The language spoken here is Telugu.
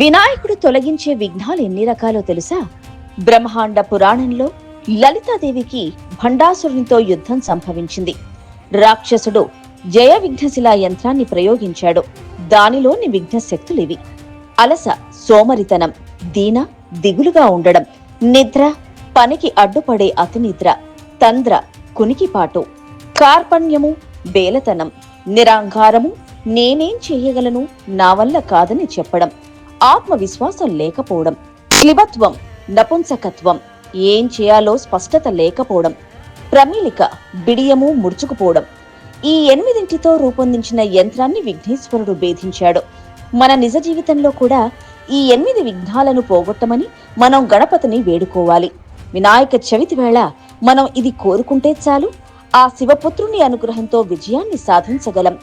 వినాయకుడు తొలగించే విఘ్నాలు ఎన్ని రకాలో తెలుసా? బ్రహ్మాండ పురాణంలో లలితాదేవికి భండాసురునితో యుద్ధం సంభవించింది. రాక్షసుడు జయ విఘ్నశిలా యంత్రాన్ని ప్రయోగించాడు. దానిలోని విఘ్నశక్తులివి. అలస సోమరితనం దీన దిగులుగా ఉండడం నిద్ర పనికి అడ్డుపడే అతినిద్ర తంద్ర కునికిపాటు కార్పణ్యము బేలతనం నిరాంగారము నేనేం చేయగలను నా వల్ల కాదని చెప్పడం. ఆత్మవిశ్వాసం లేకపోవడం క్లిబత్వం నపుంసకత్వం ఏం చేయాలో స్పష్టత లేకపోవడం ప్రమీలిక బిడియము ముడుచుకుపోవడం. ఈ ఎనిమిదింటితో రూపొందించిన యంత్రాన్ని విఘ్నేశ్వరుడు భేధించాడు మన నిజ జీవితంలో కూడా ఈ ఎనిమిది విఘ్నాలను పోగొట్టమని మనం గణపతిని వేడుకోవాలి. వినాయక చవితి వేళ మనం ఇది కోరుకుంటే చాలు. ఆ శివపుత్రుని అనుగ్రహంతో విజయాన్ని సాధించగలం.